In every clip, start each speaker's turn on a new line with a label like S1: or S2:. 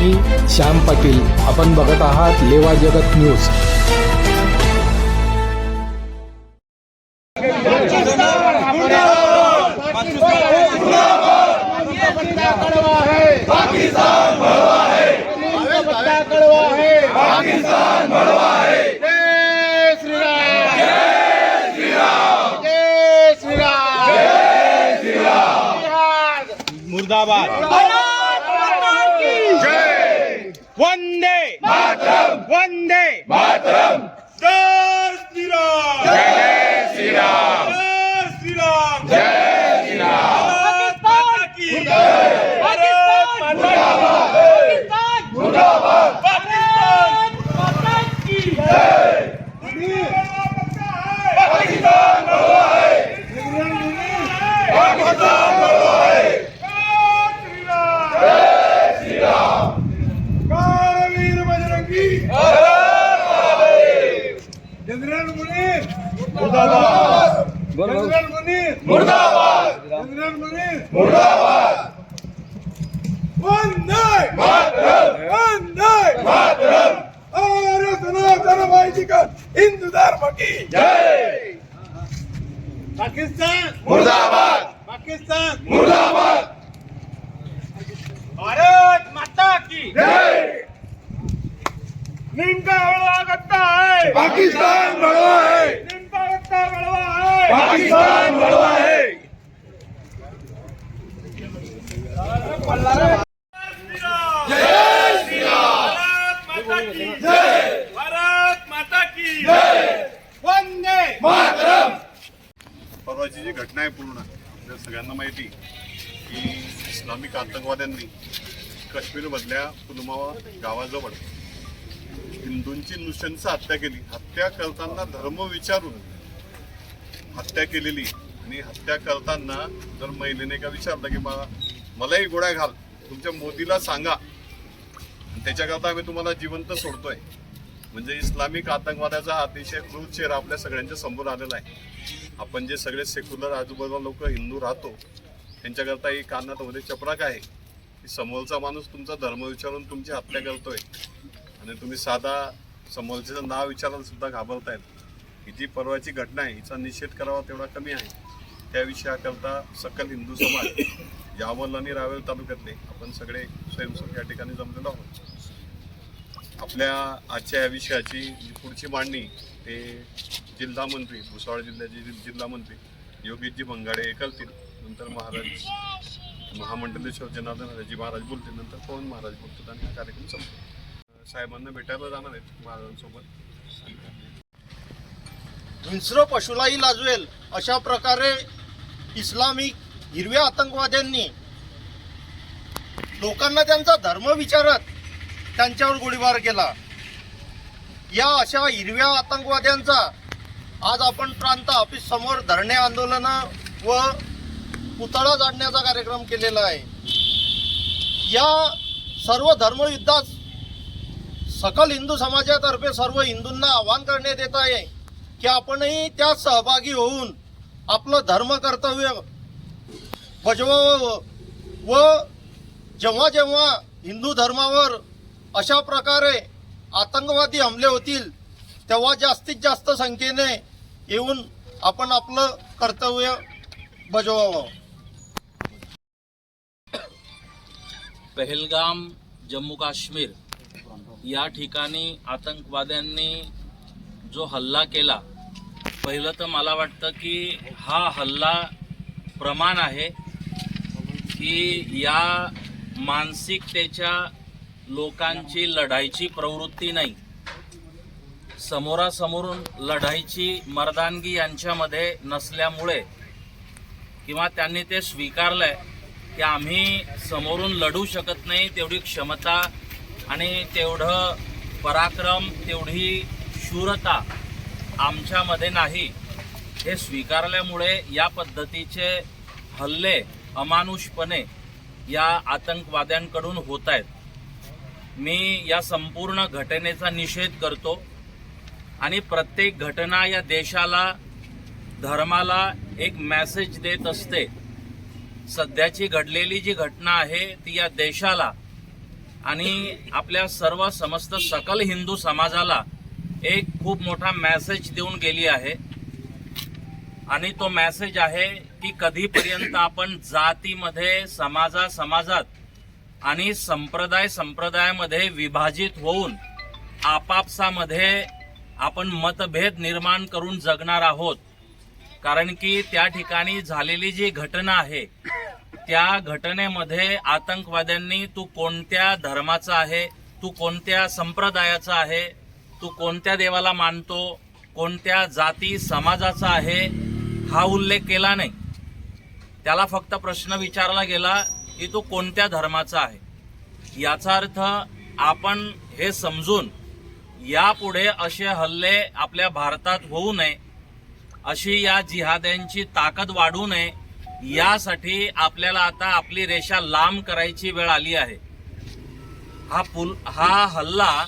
S1: मी श्याम पाटील. आपण बघत आहात लेवा जगत न्यूज.
S2: जय श्रीराम जय श्रीराम जय श्रीराम जय श्रीराम
S3: मुर्दाबाद
S2: जय
S3: वंदे वंदे जय श्रीराम
S2: जय श्रीराम
S3: जय श्रीराम
S2: जय श्रीराम
S3: भारत माता की भारत माता की
S2: मुर्दाबाद
S3: पाकिस्तान माता की
S2: पाकिस्तान बड़वा है पाकिस्तान बड़वा है जय श्रीराम
S3: वीर बजरंगी जनरल मुनीर
S2: मुर्दाबाद
S3: जनरल मुनीर
S2: मुर्दाबाद
S3: जनरल मुनीर
S2: मुर्दाबाद
S3: वंदे
S2: मातरम
S3: वंदे
S2: मातरम
S3: और सनातन माहिती का हिंदू धर्म की
S2: जय.
S3: पाकिस्तान.
S2: मुर्दाबाद.
S3: पाकिस्तान.
S2: मुर्दाबाद.
S3: भारत माता की
S2: जय.
S3: नीम का गड़वा गत्ता है
S2: पाकिस्तान बड़वा है
S3: नीम का गत्ता गड़वा है
S2: पाकिस्तान बड़वा है जय श्री राम
S3: भारत माता की
S2: जय
S3: भारत माता की
S2: जय
S3: वंदे
S2: मातरम
S4: परवाची जी घटना आहे पूर्ण आपल्या सगळ्यांना माहिती की इस्लामिक आतंकवाद्यांनी काश्मीरमधल्या पुलवामा गावाजवळ हिंदूंची नृशंस हत्या केली. हत्या करताना धर्म विचारून हत्या केलेली आणि हत्या करताना जर महिलेने का विचारलं की मला मलाही गोळ्या घाल तुमच्या मोदीला सांगा. त्याच्याकरता आम्ही तुम्हाला जिवंत सोडतोय. म्हणजे इस्लामिक आतंकवादाचा अतिशय क्रूर चेहरा आपल्या सगळ्यांच्या समोर आलेला आहे. आपण जे सगळे सेक्युलर आजूबाजूला लोक हिंदू राहतो त्यांच्याकरता ही कानामध्ये चपराक आहे. की समोरचा माणूस तुमचा धर्म विचारून तुमची हत्या करतोय आणि तुम्ही साधा समोरच्याचं नाव विचारायला सुद्धा घाबरतायत. ही जी परवाची घटना आहे हिचा निषेध करावा तेवढा कमी आहे. त्या विषयाकरता सकल हिंदू समाज यावल आणि रावेल तालुक्यातले आपण सगळे स्वयंसेवक या ठिकाणी जमलेलो आहोत. आपल्या आजच्या या विषयाची जी पुढची मांडणी ते जिल्हा मंत्री भुसावळ जिल्ह्याचे जिल्हा मंत्री योगीजी भंगाडे ऐकलतील. करतील नंतर महाराज महामंडलेश्वर जनार्दन हरजी महाराज बोलतील. नंतर पवन महाराज बोलतात आणि हा कार्यक्रम संपतो. साहेबांना भेटायला जाणार आहेत महाराजांसोबत.
S5: हिंस्र पशुलाही लाजवेल अशा प्रकारे इस्लामिक हिरव्या आतंकवाद्यांनी लोकांना त्यांचा धर्म विचारत त्यांच्यावर गोळीबार केला. या अशा हिरव्या आतंकवाद्यांचा आज आपण प्रांत ऑफिस समोर धरणे आंदोलन व पुतळा जाडण्याचा कार्यक्रम केलेला आहे. या सर्व धर्मयुद्धात सकल हिंदू समाजातर्फे सर्व हिंदूंना आवाहन करण्यात येत आहे की आपणही त्यात सहभागी होऊन आपलं धर्म कर्तव्य बजवावं व जेव्हा जेव्हा हिंदू धर्मावर अशा प्रकारे आतंकवादी हमले होतील तेव्हा जास्तीत जास्त संख्येने येऊन आपण आपलं कर्तव्य बजवावं.
S6: पहलगाम जम्मू काश्मीर या ठिकाणी आतंकवाद्यांनी जो हल्ला केला पहिलं तर मला वाटतं की हा हल्ला प्रमाण आहे की या मानसिकतेच्या लोकांची लढाईची प्रवृत्ती नाही. समोरासमोरून लढाईची मर्दानगी यांच्यामध्ये नसल्यामुळे किंवा त्यांनी ते स्वीकारलंय की आम्ही समोरून लढू शकत नाही तेवढी क्षमता आणि तेवढं पराक्रम तेवढी शूरता आमच्यामध्ये नाही. हे स्वीकारल्यामुळे या पद्धतीचे हल्ले अमानुषपणे या आतंकवाद्यांकडून होत आहेत मी या संपूर्ण घटनेचा निषेध करतो आणि प्रत्येक घटना या देशाला धर्माला एक मॅसेज देत असते. सध्याची घडलेली जी घटना आहे ती या देशाला आणि आपल्या सर्व समस्त सकल हिंदू समाजाला एक खूप मोठा मॅसेज देऊन गेली आहे. आणि तो मॅसेज आहे की कधीपर्यंत आपण जातीमध्ये समाजा समाजात आणि संप्रदाय संप्रदायामध्ये विभाजित होऊन आपापसामध्ये आपण मतभेद निर्माण करून जगणार आहोत. कारण की त्या ठिकाणी झालेली जी घटना आहे त्या घटनेमध्ये आतंकवाद्यांनी तू कोणत्या धर्माचा आहे तू कोणत्या संप्रदायाचा आहे तू कोणत्या देवाला मानतो कोणत्या जाती समाजाचा आहे हा उल्लेख केला नाही. त्याला फक्त प्रश्न विचारला गेला की तो कोणत्या धर्माचा आहे? याचा अर्थ आपण हे समजून यापुढे असे हल्ले आपल्या भारतात होऊ नये अशी या जिहाद्यांची ताकद वाढू नये यासाठी आपल्याला आता आपली रेषा लांब करायची वेळ आली आहे. हा पुल हा हल्ला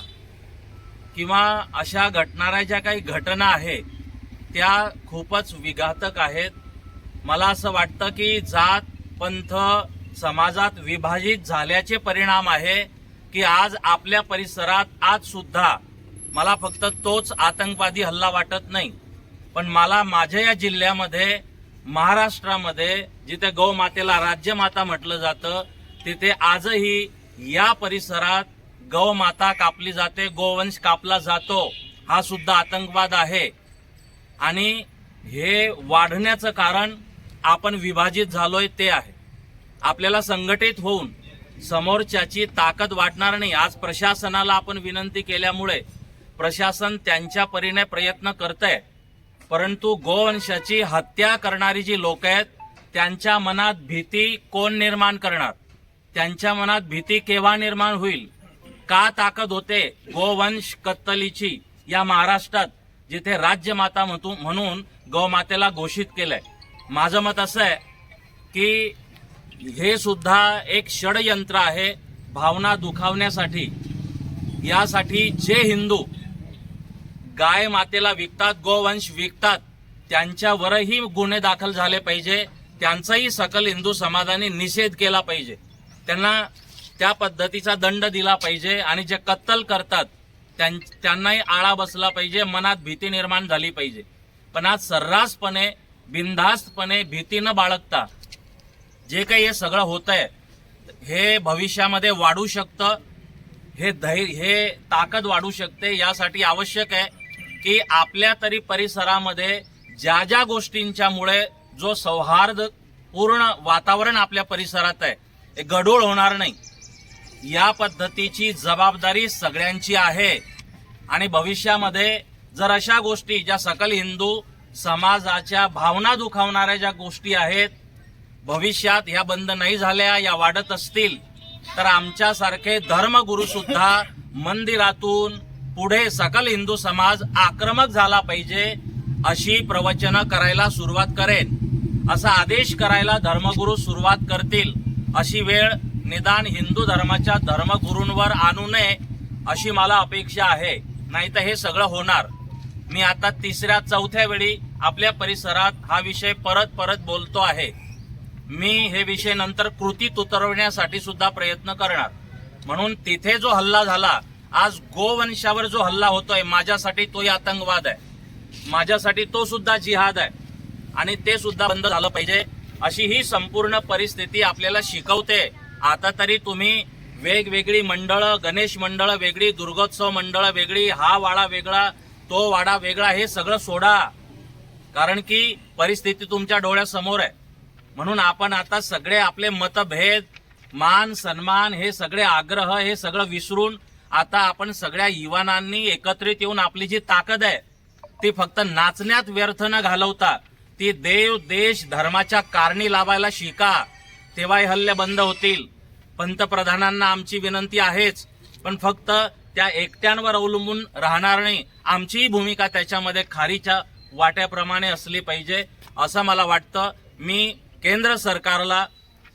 S6: किंवा अशा घटणाऱ्या ज्या काही घटना आहेत त्या खूपच विघातक आहेत. मला असं वाटतं की जात पंथ समाजात विभाजित झाल्याचे परिणाम आहे की आज आपल्या परिसरात आज सुद्धा मला फक्त तोच आतंकवादी हल्ला वाटत नाही. पण मला माझ्या या जिल्ह्यामध्ये महाराष्ट्रामध्ये जिथे गौमातेला राज्यमाता म्हटलं जातं तिथे आजही या परिसरात गौमाता कापली जाते गोवंश कापला जातो हा सुद्धा आतंकवाद आहे. आणि हे वाढण्याचं कारण आपण विभाजित झालोय ते आहे. आपल्याला संघटित होऊन समोरच्याची ताकद वाटणार नाही. आज प्रशासनाला आपण विनंती केल्यामुळे प्रशासन त्यांच्या परीने प्रयत्न करत आहे परंतु गोवंशाची हत्या करणारी जी लोक आहेत त्यांच्या मनात भीती कोण निर्माण करणार? त्यांच्या मनात भीती केव्हा निर्माण होईल? का ताकद होते गोवंश कत्तलीची या महाराष्ट्रात जिथे राज्यमाता म्हणून गौमातेला घोषित केलंय? माझं मत असं आहे की हे सुद्धा एक षडयंत्र आहे भावना दुखावण्यासाठी. यासाठी जे हिंदू गाय मातेला विकतात गोवंश विकतात त्यांच्यावरही गुन्हे दाखल झाले पाहिजे. त्यांचाही सकल हिंदू समाजाने निषेध केला पाहिजे. त्यांना त्या पद्धतीचा दंड दिला पाहिजे आणि जे कत्तल करतात त्यां- त्यांनाही आळा बसला पाहिजे मनात भीती निर्माण झाली पाहिजे. पण आज सर्रासपणे बिनधास्तपणे भीती न बाळगता जे काही हे सगळं होत आहे हे भविष्यामध्ये वाढू शकतं हे धैर्य हे ताकद वाढू शकते यासाठी आवश्यक आहे की आपल्या तरी परिसरामध्ये ज्या ज्या गोष्टींच्यामुळे जो सौहार्द पूर्ण वातावरण आपल्या परिसरात आहे हे गढूळ होणार नाही. या पद्धतीची जबाबदारी सगळ्यांची आहे. आणि भविष्यामध्ये जर अशा गोष्टी ज्या सकल हिंदू समाजाच्या भावना दुखावणाऱ्या ज्या गोष्टी आहेत भविष्यात ह्या बंद नाही झाल्या या वाढत असतील तर आमच्यासारखे धर्मगुरू सुद्धा मंदिरातून पुढे सकल हिंदू समाज आक्रमक झाला पाहिजे अशी प्रवचनं करायला सुरुवात करेन. असा आदेश करायला धर्मगुरू सुरुवात करतील अशी वेळ निदान हिंदू धर्माच्या धर्मगुरूंवर आणू नये अशी मला अपेक्षा आहे. नाही तर हे सगळं होणार. मी आता तिसऱ्या चौथ्या वेळी आपल्या परिसरात हा विषय परत परत बोलतो आहे. मी हे विषय नंतर कृतीत उतरवण्यासाठी सुद्धा प्रयत्न करणार. म्हणून तिथे जो हल्ला झाला आज गोवंशावर जो हल्ला होतोय माझ्यासाठी तोही आतंकवाद आहे. माझ्यासाठी तो सुद्धा जिहाद आहे. आणि ते सुद्धा बंद झालं पाहिजे अशी ही संपूर्ण परिस्थिती आपल्याला शिकवते. आता तरी तुम्ही वेगवेगळी मंडळं गणेश मंडळं वेगळी दुर्गोत्सव मंडळं वेगळी हा वाडा वेगळा तो वाडा वेगळा हे सगळं सोडा. कारण की परिस्थिती तुमच्या डोळ्यासमोर आहे. म्हणून आपण आता सगळे आपले मतभेद मान सन्मान हे सगळे आग्रह हे सगळं विसरून आता आपण सगळ्या युवानांनी एकत्रित येऊन आपली जी ताकद आहे ती फक्त नाचण्यात व्यर्थ न घालवता ती देव देश धर्माच्या कारणी लावायला शिका. तेव्हाही हल्ले बंद होतील. पंतप्रधानांना आमची विनंती आहेच पण फक्त त्या एकट्यांवर अवलंबून राहणार नाही. आमचीही भूमिका त्याच्यामध्ये खारीच्या वाट्याप्रमाणे असली पाहिजे असं मला वाटतं. मी केंद्र सरकारला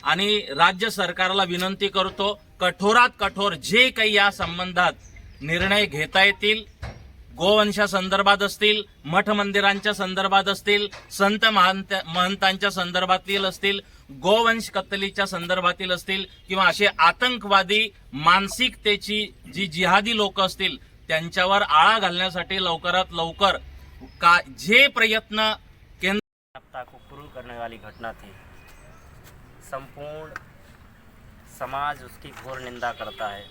S6: आणि राज्य सरकारला विनंती करतो कठोरात कठोर जे काही या संबंधात निर्णय घेता येतील
S7: गोवंशा संदर्भात असतील मठ मंदिरांच्या संदर्भात असतील संत महंत महंतांच्या संदर्भातील असतील गोवंश कत्तलीच्या संदर्भातील असतील किंवा असे आतंकवादी मानसिकतेची जी जिहादी लोक असतील त्यांच्यावर आळा घालण्यासाठी लवकरात लवकर का जे प्रयत्न
S8: करने वाली घटना थी। संपूर्ण समाज उसकी घोर निंदा करता है।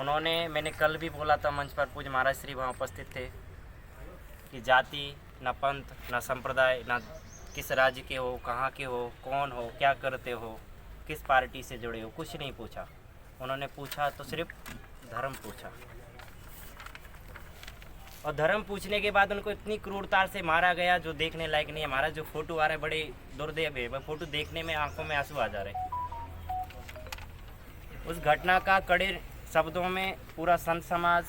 S8: उन्होंने, मैंने कल भी बोला था मंच पर पूज महाराज श्री वहाँ उपस्थित थे, कि जाति, न पंथ, न संप्रदाय, न किस राज्य के हो, कहाँ के हो, कौन हो, क्या करते हो, किस पार्टी से जुड़े हो, कुछ नहीं पूछा। उन्होंने पूछा तो सिर्फ़ धर्म पूछा। और धर्म पूछने के बाद उनको इतनी क्रूरता से मारा गया जो देखने लायक नहीं हमारा जो फ़ोटो आ रहा है, बड़े दुर्देव है फ़ोटो देखने में आँखों में आँसू आ जा रहे हैं। उस घटना का कड़े शब्दों में पूरा संत समाज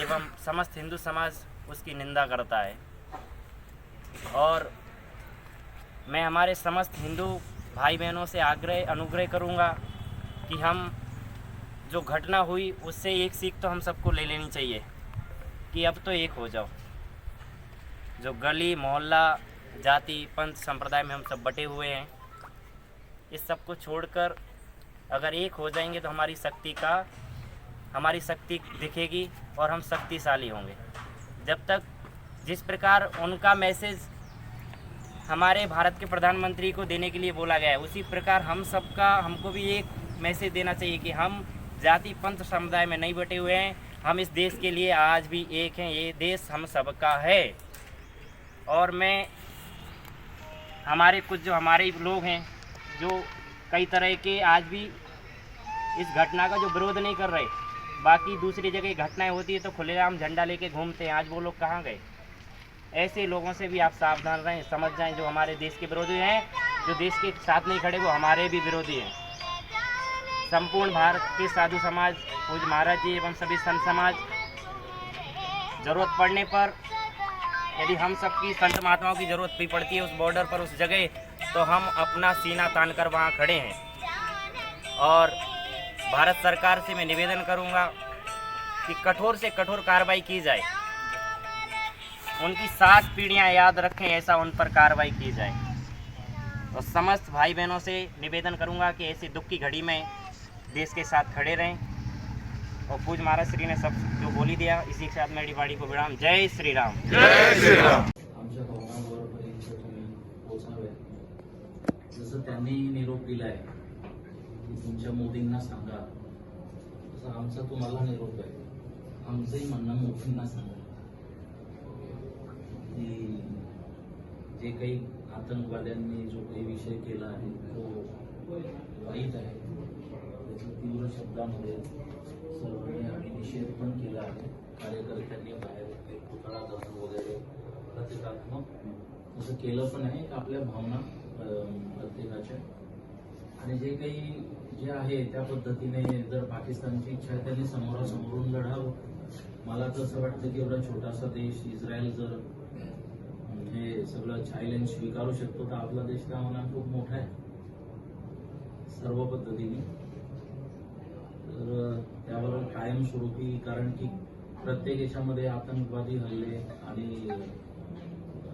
S8: एवं समस्त हिंदू समाज उसकी निंदा करता है। और मैं हमारे समस्त हिंदू भाई बहनों से आग्रह, अनुग्रह करूँगा कि हम जो घटना हुई, उससे एक सीख तो हम सबको ले लेनी चाहिए। कि अब तो एक हो जाओ। जो गली, मोहल्ला, जाति, पंथ, संप्रदाय में हम सब बटे हुए हैं, इस सबको छोड़कर अगर एक हो जाएँगे तो हमारी शक्ति का, हमारी शक्ति दिखेगी और हम शक्तिशाली होंगे। जब तक जिस प्रकार उनका मैसेज हमारे भारत के प्रधानमंत्री को देने के लिए बोला गया है, उसी प्रकार हम सबका, हमको भी एक मैसेज देना चाहिए कि हम जाति, पंथ समुदाय में नहीं बटे हुए हैं। हम इस देश के लिए आज भी एक हैं, ये देश हम सबका है। और मैं, हमारे कुछ जो हमारे लोग हैं, जो कई तरह के आज भी इस घटना का जो विरोध नहीं कर रहे, बाकी दूसरी जगह घटनाएँ होती है तो खुलेआम झंडा लेके घूमते हैं। आज वो लोग कहाँ गए? ऐसे लोगों से भी आप सावधान रहें, समझ जाएँ, जो हमारे देश के विरोधी हैं, जो देश के साथ नहीं खड़े, वो हमारे भी विरोधी हैं। संपूर्ण भारत के साधु समाज पूज महाराज जी एवं सभी संत समाज, ज़रूरत पड़ने पर यदि हम सबकी संत महात्माओं की ज़रूरत भी पड़ती है उस बॉर्डर पर, उस जगह तो हम अपना सीना तान कर वहाँ खड़े हैं। और भारत सरकार से मैं निवेदन करूँगा कि कठोर से कठोर कार्रवाई की जाए। उनकी सात पीढ़ियाँ याद रखें, ऐसा उन पर कार्रवाई की जाए। और समस्त भाई बहनों से निवेदन करूँगा कि ऐसी दुख की घड़ी में देश के साथ खड़े रहें। और पूज महाराज श्री ने सब जो बोली दिया इसी के साथ मेरी वाड़ी को विराम। जय श्री राम।
S9: जय
S6: आमच्या भावनांवरपर्यंत जसं त्यांनी निरोप दिलाय की तुमच्या मोदींना सांगा. तसं आमचा तुम्हाला निरोप आहे. आमचंही म्हणणं मोदींना सांगा. की जे काही आतंकवाद्यांनी जो काही विषय केला आहे तो वाईट आहे. त्याचा तीव्र शब्दामध्ये सर्वांनी आम्ही निषेध पण केला आहे. कार्यकर्त्यांनी बाहेर पुतळा जाऊन वगैरे प्रतिकात्मक असं केलं पण आहे आपल्या भावना प्रत्येकाच्या. आणि जे काही जे आहे त्या पद्धतीने जर पाकिस्तानची इच्छा आहे त्यांनी समोरासमोरून लढावं. मला तर असं वाटतं की एवढा छोटासा देश इस्रायल जर हे सगळं चॅलेंज स्वीकारू शकतो तर आपला देश त्या मनात खूप मोठा आहे. सर्व पद्धतीने. तर त्यावर कायमस्वरूपी कारण की प्रत्येक याच्यामध्ये आतंकवादी हल्ले आणि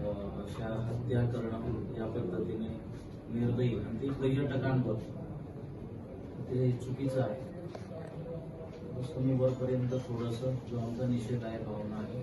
S6: अशा हत्या करणं या पद्धतीने निर्दयी आणि ते पर्यटकांवर ते चुकीचं आहे. तुम्ही वरपर्यंत थोडस जो आमचा निषेध आहे भावना आहे